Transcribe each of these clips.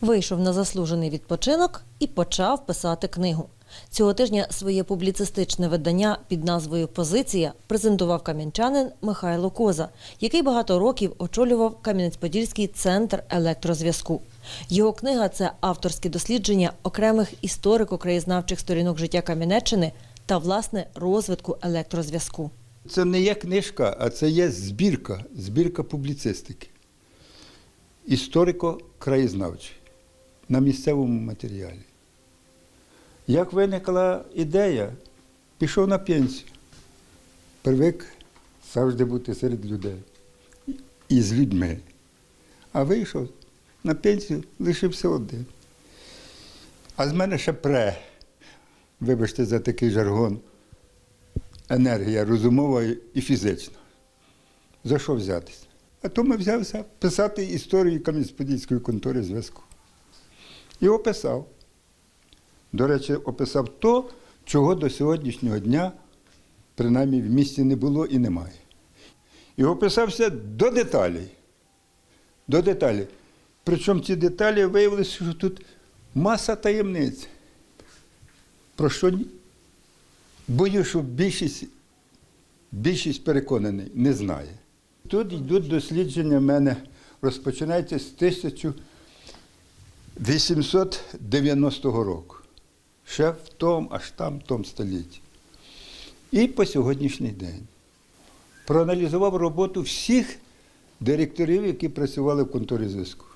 Вийшов на заслужений відпочинок і почав писати книгу. Цього тижня своє публіцистичне видання під назвою Позиція презентував кам'янчанин Михайло Коза, який багато років очолював Кам'янець-Подільський центр електрозв'язку. Його книга це авторське дослідження окремих історико-краєзнавчих сторінок життя Кам'янеччини та власне розвитку електрозв'язку. Це не є книжка, а це є збірка, збірка публіцистики. Історико-краєзнавчий на місцевому матеріалі. Як виникла ідея, пішов на пенсію. Привик завжди бути серед людей і з людьми. А вийшов на пенсію, лишився один. А з мене ще пре, вибачте за такий жаргон, енергія розумова і фізична. За що взятися? А тому взявся писати історію Кам'янець-Подільської контори зв'язку. І описав. До речі, описав то, чого до сьогоднішнього дня, принаймні, в місті не було і немає. І описався до деталей. До деталей. Причому ці деталі виявилися, що тут маса таємниць. Про що? Боюсь, що більшість, більшість переконаний, не знає. Тут йдуть дослідження в мене, розпочинаються з 1890 року. Ще в тому, аж там, в тому столітті. І по сьогоднішній день. Проаналізував роботу всіх директорів, які працювали в конторі зв'язку.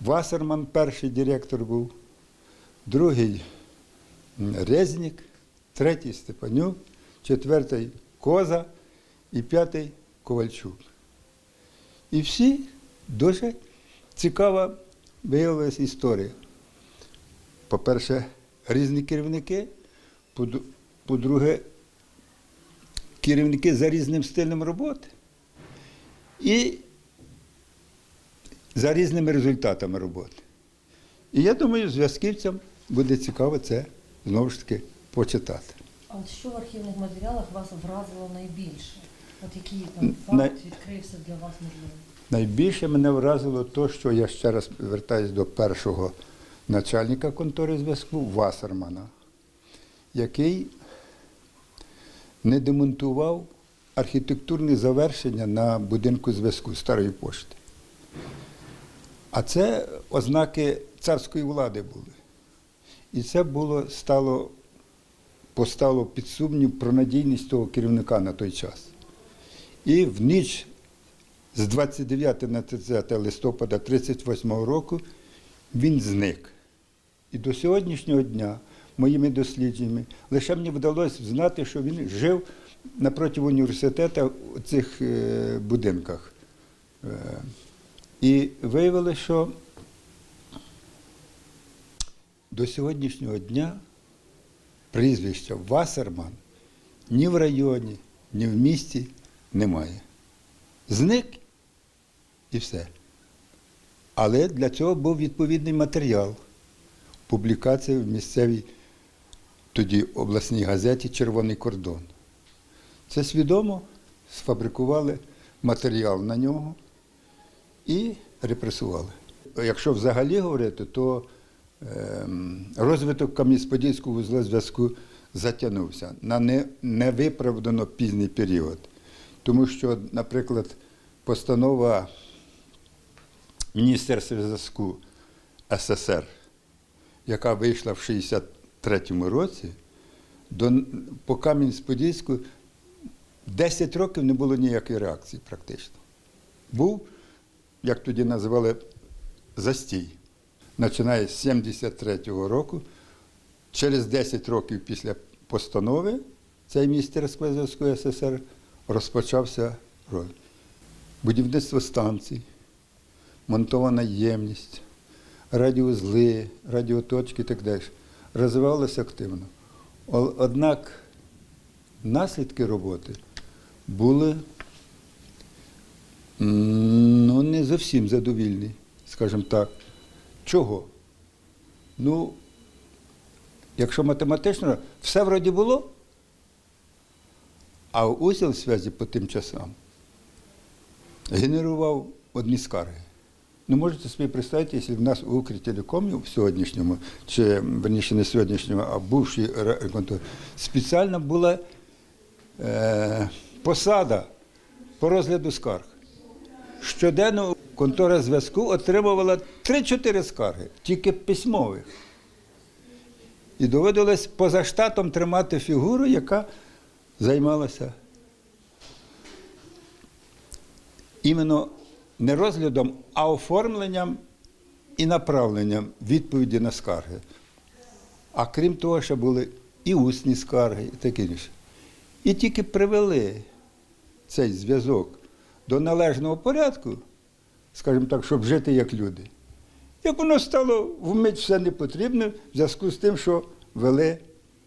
Васерман перший директор був, другий Резнік, третій Степанюк, четвертий Коза і п'ятий Ковальчук. І всі дуже цікава виявилася історія. По-перше, різні керівники, по- по-друге, керівники за різним стилем роботи і за різними результатами роботи. І я думаю, зв'язківцям буде цікаво це знову ж таки почитати. А от що в архівних матеріалах вас вразило найбільше? От який там факт відкрився для вас можливо? Найбільше мене вразило те, що я ще раз звертаюсь до першого начальника контори зв'язку Васермана, який не демонтував архітектурні завершення на будинку зв'язку старої пошти. А це ознаки царської влади були. І це було стало, постало під сумнів про надійність того керівника на той час. І в ніч з 29 на 30 листопада 38 року він зник. І до сьогоднішнього дня моїми дослідженнями лише мені вдалося знати, що він жив напроти університету у цих е, будинках. Е, І виявилося, що до сьогоднішнього дня прізвища Васерман ні в районі, ні в місті немає. Зник і все. Але для цього був відповідний матеріал. Публікація в місцевій тоді обласній газеті Червоний кордон. Це свідомо сфабрикували матеріал на нього і репресували. Якщо взагалі говорити, то ем, розвиток Кам'янець-Подільського вузла зв'язку затягнувся на не- невиправдано пізній період. Тому що, наприклад, постанова Міністерства зв'язку СССР, яка вийшла в 63-му році, до, по Кам'янець-Подільську 10 років не було ніякої реакції практично. Був, як тоді називали, застій. Починає з 73-го року, через 10 років після постанови цей Міністерство зв'язку СССР розпочався роль. Будівництво станцій, монтована ємність, радіозли, радіоточки і так далі. Розвивалося активно. Однак наслідки роботи були ну, не зовсім задовільні, скажімо так. Чого? Ну, якщо математично, все вроді було, а узіл зв'язі по тим часам генерував одні скарги. Ну, можете собі представити, якщо в нас у Укртелекомі в сьогоднішньому, чи верніше не сьогоднішньому, а бувшій конторі, спеціально була е, посада по розгляду скарг. Щоденно контора зв'язку отримувала 3-4 скарги, тільки письмових. І доводилось поза штатом тримати фігуру, яка займалася іменно не розглядом, а оформленням і направленням відповіді на скарги. А крім того, ще були і усні скарги, і таке інше. І тільки привели цей зв'язок до належного порядку, скажімо так, щоб жити як люди. Як воно стало вмить все не потрібне в зв'язку з тим, що вели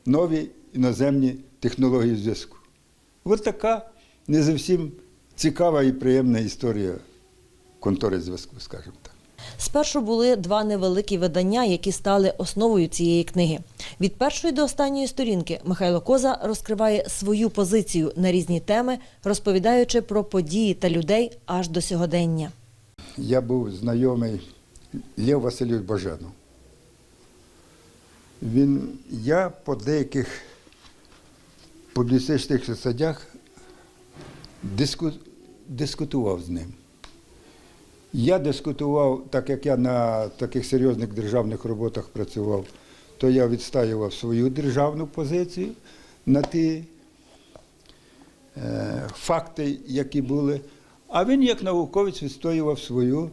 нові іноземні технології зв'язку. Ось така не зовсім цікава і приємна історія контори зв'язку, скажімо так. Спершу були два невеликі видання, які стали основою цієї книги. Від першої до останньої сторінки Михайло Коза розкриває свою позицію на різні теми, розповідаючи про події та людей аж до сьогодення. Я був знайомий Лев Васильович Баженов. Він, я по деяких публіцистичних садях диску, дискутував з ним. Я дискутував, так як я на таких серйозних державних роботах працював, то я відстаював свою державну позицію на ті е, факти, які були. А він, як науковець, відстоював свою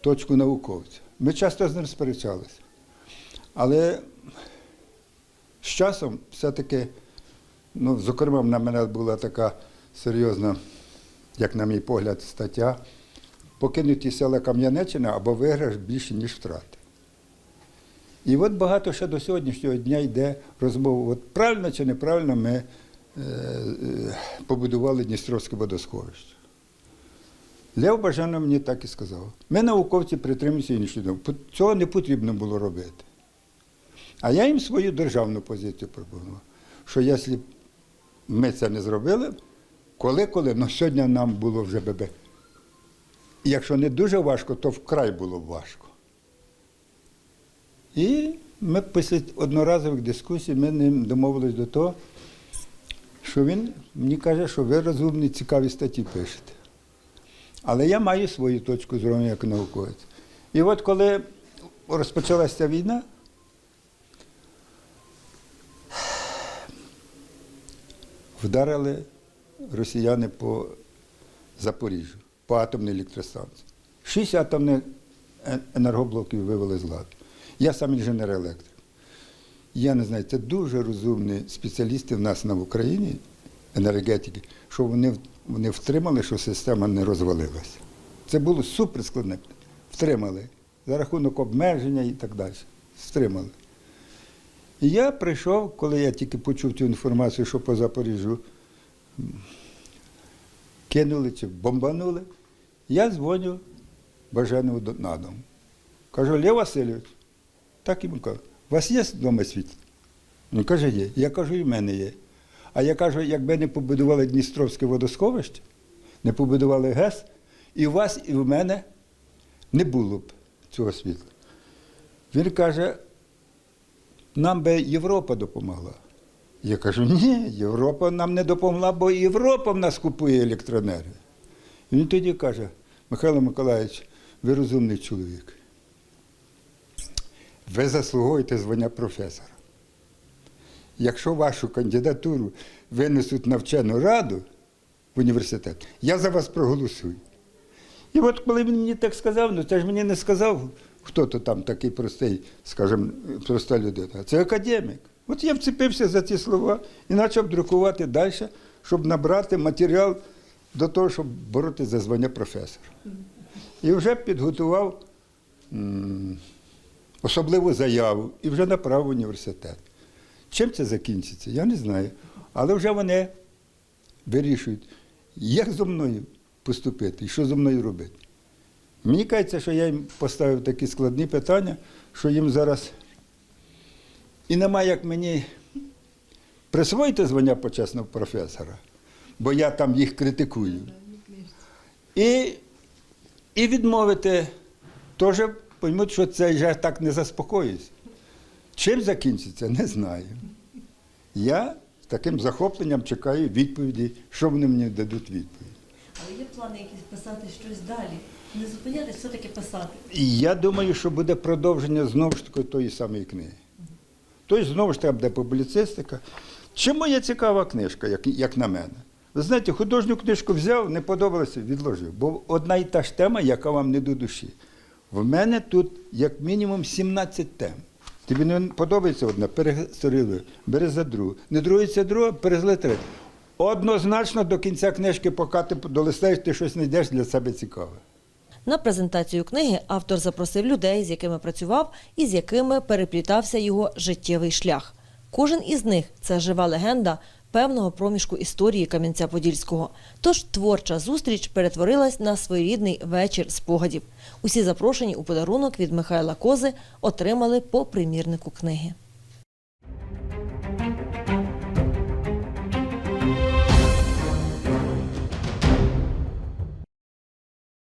точку науковця. Ми часто з ним сперечалися. Але з часом все-таки, ну, зокрема, на мене була така серйозна, як на мій погляд, стаття покинуті села Кам'янеччина або виграш більше, ніж втрати. І от багато ще до сьогоднішнього дня йде розмова, от правильно чи неправильно ми е, е, побудували Дністровське водосховище. Лев Бажанов мені так і сказав. Ми, науковці, притримуємося іншої думки. Цього не потрібно було робити. А я їм свою державну позицію пропонував, що якщо ми це не зробили, коли-коли, ну сьогодні нам було вже ББ. Якщо не дуже важко, то вкрай було б важко. І ми після одноразових дискусій ми ним домовились до того, що він мені каже, що ви розумні, цікаві статті пишете. Але я маю свою точку зору як науковець. І от коли розпочалася війна, вдарили росіяни по Запоріжжю, по атомній електростанції. Шість атомних е- енергоблоків вивели з ладу. Я сам інженер-електрик. Я не знаю, це дуже розумні спеціалісти в нас на Україні, енергетики, що вони, вони втримали, що система не розвалилася. Це було суперскладне. Втримали. За рахунок обмеження і так далі. Стримали. І я прийшов, коли я тільки почув цю інформацію, що по Запоріжжю кинули чи бомбанули, я дзвоню Бажанову до- на дом. Кажу, Лев Васильович, так йому кажу, у вас є вдома світло? Він каже, є. Я кажу, і в мене є. А я кажу, якби не побудували Дністровське водосховище, не побудували ГЕС, і у вас, і в мене не було б цього світла. Він каже, нам би Європа допомогла. Я кажу, ні, Європа нам не допомогла, бо Європа в нас купує електроенергію. Він тоді каже, Михайло Миколаївич, ви розумний чоловік. Ви заслуговуєте звання професора. Якщо вашу кандидатуру винесуть на вчену раду в університет, я за вас проголосую. І от коли він мені так сказав, ну це ж мені не сказав, хто то там такий простий, скажімо, проста людина. Це академік. От я вцепився за ці слова і почав друкувати далі, щоб набрати матеріал до того, щоб боротися за звання професора. І вже підготував м, особливу заяву і вже направив університет. Чим це закінчиться, я не знаю. Але вже вони вирішують, як зо мною поступити і що зо мною робити. Мені кажеться, що я їм поставив такі складні питання, що їм зараз і немає як мені присвоїти звання почесного професора, бо я там їх критикую. І, і відмовити теж поймуть, що це я так не заспокоюсь. Чим закінчиться, не знаю. Я з таким захопленням чекаю відповіді, що вони мені дадуть відповідь. Але є плани якісь писати щось далі. Не зупинятись, все-таки писати. І я думаю, що буде продовження знову ж таки тої самої книги. Тобто, знову ж таки, буде публіцистика. Чому є цікава книжка, як, як на мене? Ви знаєте, художню книжку взяв, не подобалося, відложив. Бо одна і та ж тема, яка вам не до душі. В мене тут як мінімум 17 тем. Тобі не подобається одна, пересорили, бери за другу. Не друга, друга, перезли третю. Однозначно до кінця книжки, поки ти долистаєш, ти щось знайдеш для себе цікаве. На презентацію книги автор запросив людей, з якими працював і з якими переплітався його життєвий шлях. Кожен із них це жива легенда певного проміжку історії Кам'янця-Подільського. Тож творча зустріч перетворилась на своєрідний вечір спогадів. Усі запрошені у подарунок від Михайла Кози отримали по примірнику книги.